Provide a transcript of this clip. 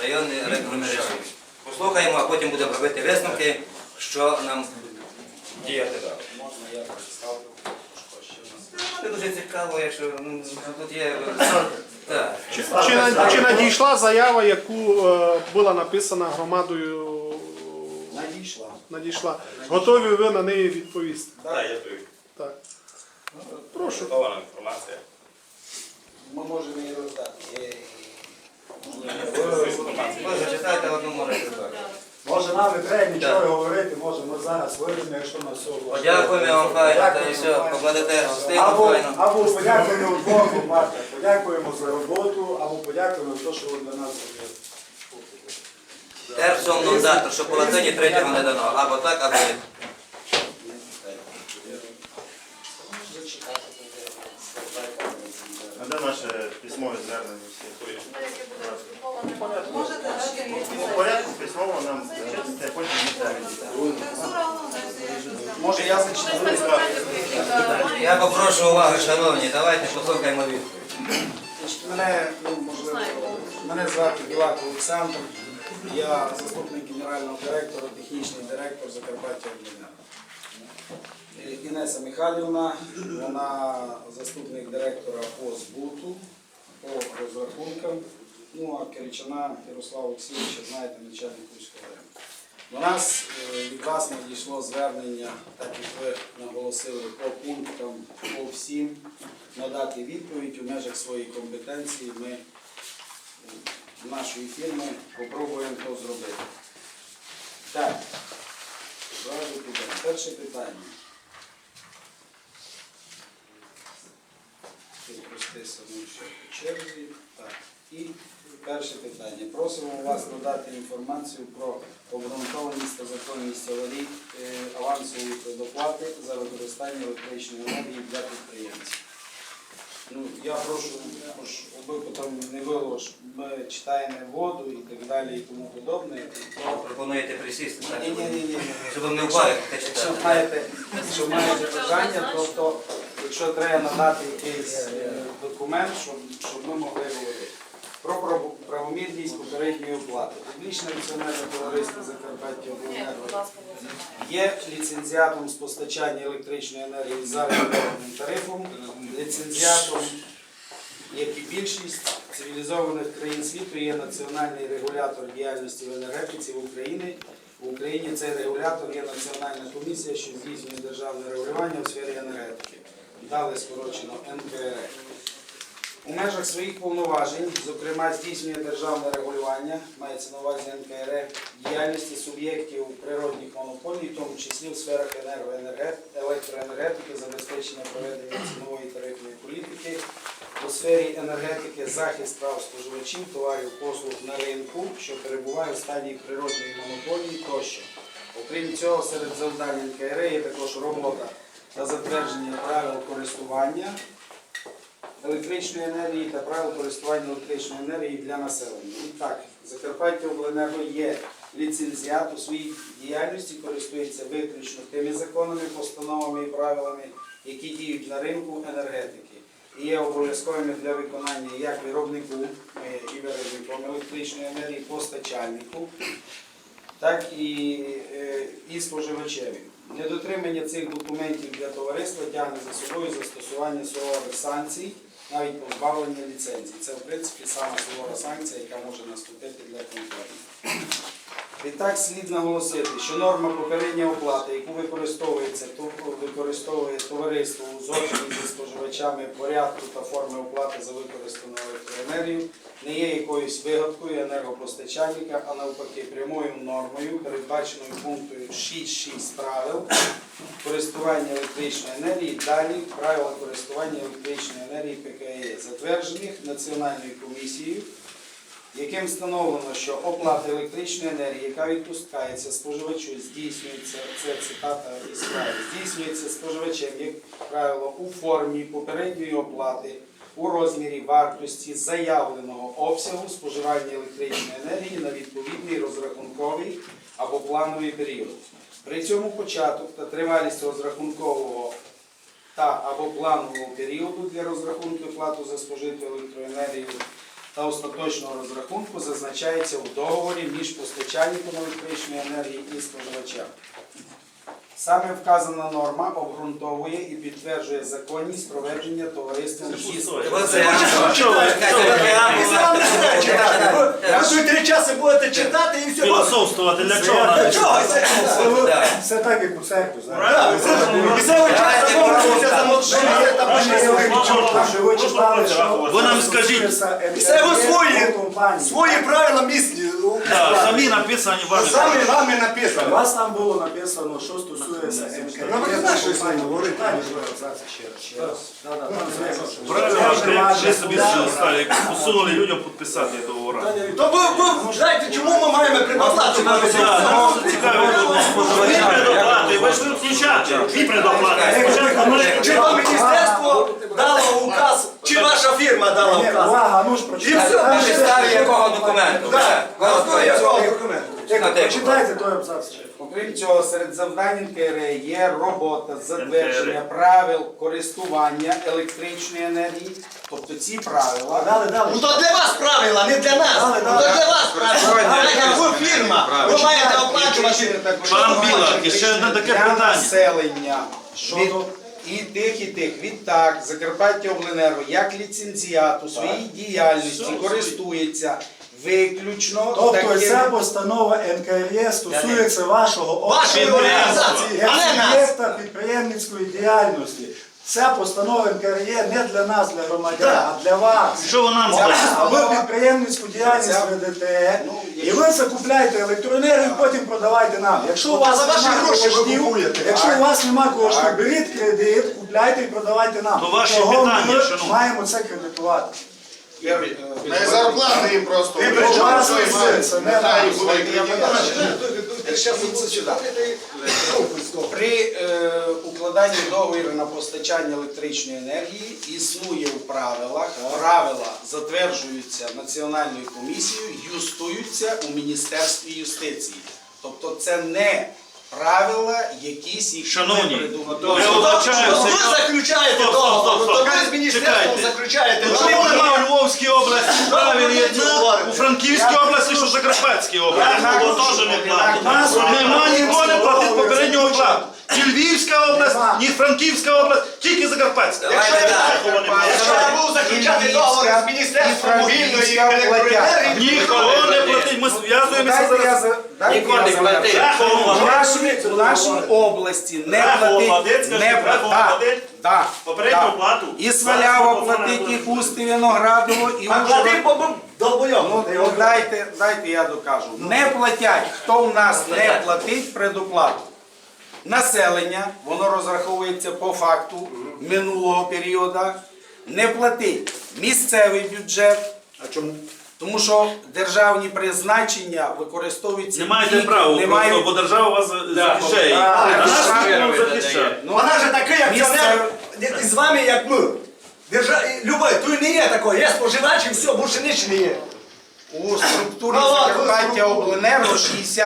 районної електромережі. Послухаємо, а потім будемо робити висновки, що нам діяти далі. Це дуже цікаво, якщо м, тут є. Так. Чи, чи, чи надійшла заява, яку е, була написана громадою? Надійшла. Надійшла. Готові ви на неї відповісти? Так, я тут. Так. Прошу. Готована інформація. Ми можемо її роздати. Ви зачитайте одну можете так. Може нам не треба нічого говорити, може ми зараз вийдемо, якщо на все влаштує. Подякуємо вам, та і все, покладете гостину, Або, файно. або подякуємо вдвох, Марта, подякуємо за роботу, або подякуємо за те, що ви для нас зробили. Терцом нон щоб по латині третього не дано. Або так, або ні. Де наше письмове звернення Можете Ну, в порядку письмово нам е, це потім відправити. Може я зачитаю? Я попрошу уваги, шановні, давайте послухаємо відповідь. Мене, ну, можливо, мене звати Білак Олександр. Я заступник генерального директора, технічний директор Закарпаття Обленерго. Е, Інеса Михайлівна, вона заступник директора по збуту, по розрахункам. Ну, а Киричана Ярослав Олексійович, знаєте, начальник військового ринку. До нас е, від вас надійшло звернення, так як ви наголосили, по пунктам, по всім, надати відповідь у межах своєї компетенції. Ми е, нашої фірми спробуємо то зробити. Так, підемо. Перше питання. Розписано ще по черзі. Так. І перше питання. Просимо вас надати інформацію про обґрунтованість та законність аварій е, авансової предоплати за використання електричної енергії для підприємців. Ну, я прошу, аби потім не вило, що ми читаємо воду і так далі і тому подобне. Пропонуєте присісти, так? Ні, ні, ні, ні. Щоб вам не впали, Якщо маєте, якщо маєте бажання, то, то якщо треба надати якийсь е, документ, щоб, ми могли говорити. Про правомірність попередньої оплати. Публічне акціонерне товариство Закарпаття є ліцензіатом з постачання електричної енергії за регульованим тарифом, ліцензіатом, як і більшість цивілізованих країн світу, є національний регулятор діяльності в енергетиці в Україні. В Україні цей регулятор є Національна комісія, що здійснює державне регулювання у сфері енергетики. Дали скорочено НКРЕ. У межах своїх повноважень, зокрема, здійснює державне регулювання, мається на увазі НКРЕ, діяльності суб'єктів природних монополій, в тому числі в сферах електроенергетики, забезпечення проведення цінової тарифної політики, у сфері енергетики захист прав споживачів, товарів, послуг на ринку, що перебуває в стадії природної монополії тощо. Окрім цього, серед завдань НКРЕ є також робота та затвердження правил користування електричної енергії та правил користування електричної енергії для населення. І так, Закарпаття Обленерго є ліцензіат у своїй діяльності, користується виключно тими законами, постановами і правилами, які діють на ринку енергетики. І є обов'язковими для виконання як виробнику е, і виробником електричної енергії, постачальнику, так і, е, і споживачеві. Недотримання цих документів для товариства тягне за собою застосування сурових санкцій, навіть позбавлення ліцензії. Це, в принципі, сама сувора санкція, яка може наступити для конкурентів. Відтак слід наголосити, що норма попередньої оплати, яку використовується, то використовує товариство у узгодженні зі споживачами порядку та форми оплати за використану електроенергію, не є якоюсь вигадкою енергопостачальника, а навпаки прямою нормою, передбаченою пунктою 6.6 правил користування електричної енергії, далі правила користування електричної енергії ПКЕ, затверджених Національною комісією яким встановлено, що оплата електричної енергії, яка відпускається споживачу, здійснюється, це цитата із справи, здійснюється споживачем, як правило, у формі попередньої оплати у розмірі вартості заявленого обсягу споживання електричної енергії на відповідний розрахунковий або плановий період. При цьому початок та тривалість розрахункового та або планового періоду для розрахунку плату за спожиту електроенергію та остаточного розрахунку зазначається у договорі між постачальником електричної енергії і споживачем. Саме вказана норма обґрунтовує і підтверджує законність проведення товариством із Ви три часи будете читати і все. Філософствувати для чого? Для чого? це? Так. Так, як у церкві. І це ви нам скажіть. Це ви свої, свої правила місні. Самі написані ваші. Самі вами У вас там було написано, що стосується Ну, знаєте, що. Ще собі стали, посунули людям підписати договори. То ви, ви знаєте, чому ми маємо нам ви предоплати, ви ж не включати. Дві предоплати. Чи вам міністерство дало указ, чи ваша фірма дала указ? увага, ну ж прочитайте. все, На підставі якого документу? Так. Коротко, якого? Як Прочитайте той абзац. ще. Окрім цього, серед завдань НКРЕ є робота з затвердження правил користування електричної енергії. Тобто ці правила Дали, дали. Ну то для вас правила, не для нас. Дали, Ну дали. то для вас правила. Ви фірма, ви маєте оплачувати. Пан Біла, ще одне таке питання. населення. Щодо? І тих, і тих. Відтак, Закарпаття Обленерго як ліцензіат у своїй діяльності користується виключно Тобто ця постанова НКРЄ стосується вашого Вашої організації, суб'єкта підприємницької діяльності. Ця постанова НКРЄ не для нас, для громадян, а для вас. Що ви нам А ви підприємницьку діяльність Ця- ведете, Ну, і ви закупляєте електроенергію, потім продавайте нам. Якщо у вас за ваші немає гроші ви коштів, купуєте. якщо у вас немає коштів, беріть кредит, купляйте і продавайте нам. То ваші Того питання, ми шановні. маємо це кредитувати. Не зарплати їм просто. Вони при чому що це? не Нехай буде. При е, укладанні договору на постачання електричної енергії існує в правилах. Правила затверджуються Національною комісією, юстуються у Міністерстві юстиції. Тобто це не правила, якісь які Шановні, ми придумали. ви вибачаю, Ну, це- ви заключаєте Стоп, стоп, договор, стоп, то стоп. ви з міністерством Чекайте. заключаєте. Чому договор. нема у Львовській області правил є одна, у Франківській області, що в Закарпатській області. Я теж не також- Нема ніхто не платить попереднього плату. Ні Львівська область, ні Франківська область, тільки Закарпатська. Якщо я так. заключати договор з Міністерством вугільної електроенергії, не ми зв'язуємося Дайте я зараз. за- дайте Ніколи я не завершу. платить. В нашій, в нашій області не платить, не платить. Попередню. І Сваляво платить, і Хусти, Виноградово, і а Ужгород. плати по долбойом. Ну, ну, дайте, дайте я докажу. Не платять. Хто в нас не платить предоплату? Населення, воно розраховується по факту минулого періоду. Не платить місцевий бюджет. А чому? Тому що державні призначення використовуються. Немає тільки- права, немає- просто, бо держава вас захищає. Да, А нас держава ніхто не захищає. Ну, Вона же такий акціонер і з вами, як ми. Держа... Любой, тут не є такого, є споживач і все, більше нічого не є. У структурі Ну, ладно, Закарпаття. Обленерго 60